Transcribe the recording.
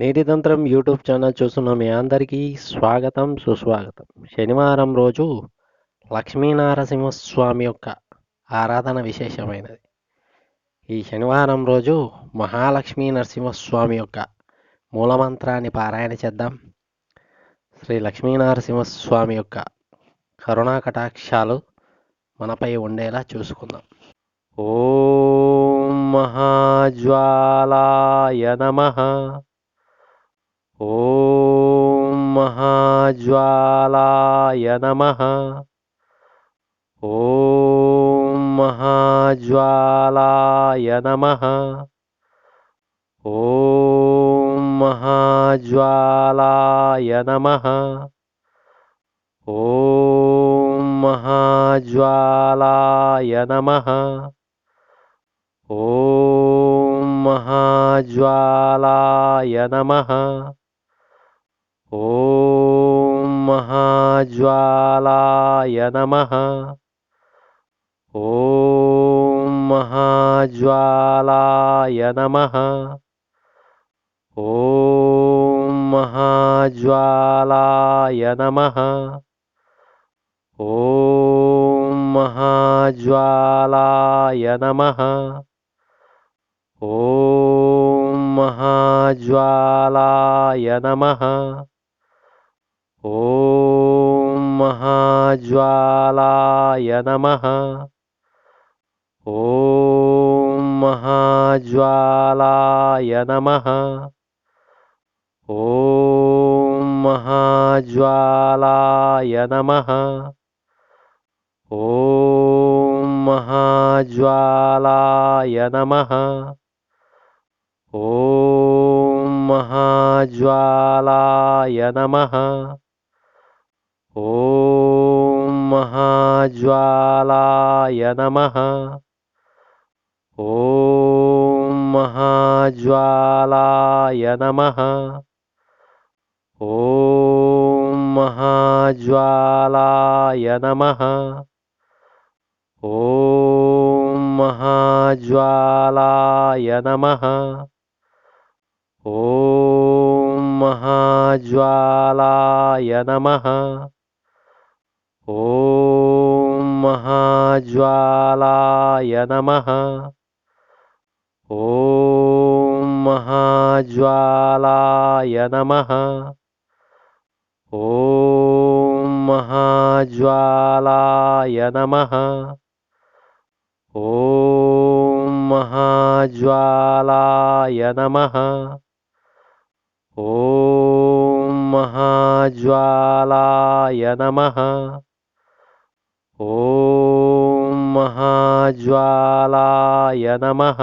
నీటి తంత్రం YouTube channel చూస్తున్న మీ అందరికీ స్వాగతం సుస్వాగతం. శనివారం రోజు లక్ష్మీనారసింహస్వామి యొక్క ఆరాధన విశేషమైనది. ఈ శనివారం రోజు మహాలక్ష్మీ నరసింహస్వామి యొక్క మూలమంత్రాన్ని పారాయణ చేద్దాం. శ్రీ లక్ష్మీనరసింహస్వామి యొక్క కరుణా కటాక్షాలు మనపై ఉండేలా చూసుకుందాం. ఓం మహాజ్వాలాయ నమః. ज्वालाय नमः। ॐ महाज्वालाय नमः। ॐ महाज्वालाय नमः। ॐ महाज्वालाय नमः। ॐ महाज्वालाय नमः। ॐ महाज्वालाय नमः। ॐ महाज्वालाय नमः। ॐ महाज्वालाय नमः। ॐ महाज्वालाय नमः। ॐ महाज्वालाय नमः। ॐ महाज्वालाय नमः। ॐ महाज्वालाय नमः। ॐ महाज्वालाय नमः। ॐ महाज्वालाय नमः। ॐ महाज्वालाय नमः। ॐ महाज्वालाय नमः। ॐ महाज्वालाय नमः। ॐ महाज्वालाय नमः। ॐ महाज्वालाय नमः। ॐ महाज्वालाय नमः। ॐ महाज्वालाय नमः। ॐ महाज्वालाय नमः। ॐ महाज्वालाय नमः। ॐ महाज्वालाय नमः। ॐ महाज्वालाय नमः। ॐ महाज्वालाय नमः।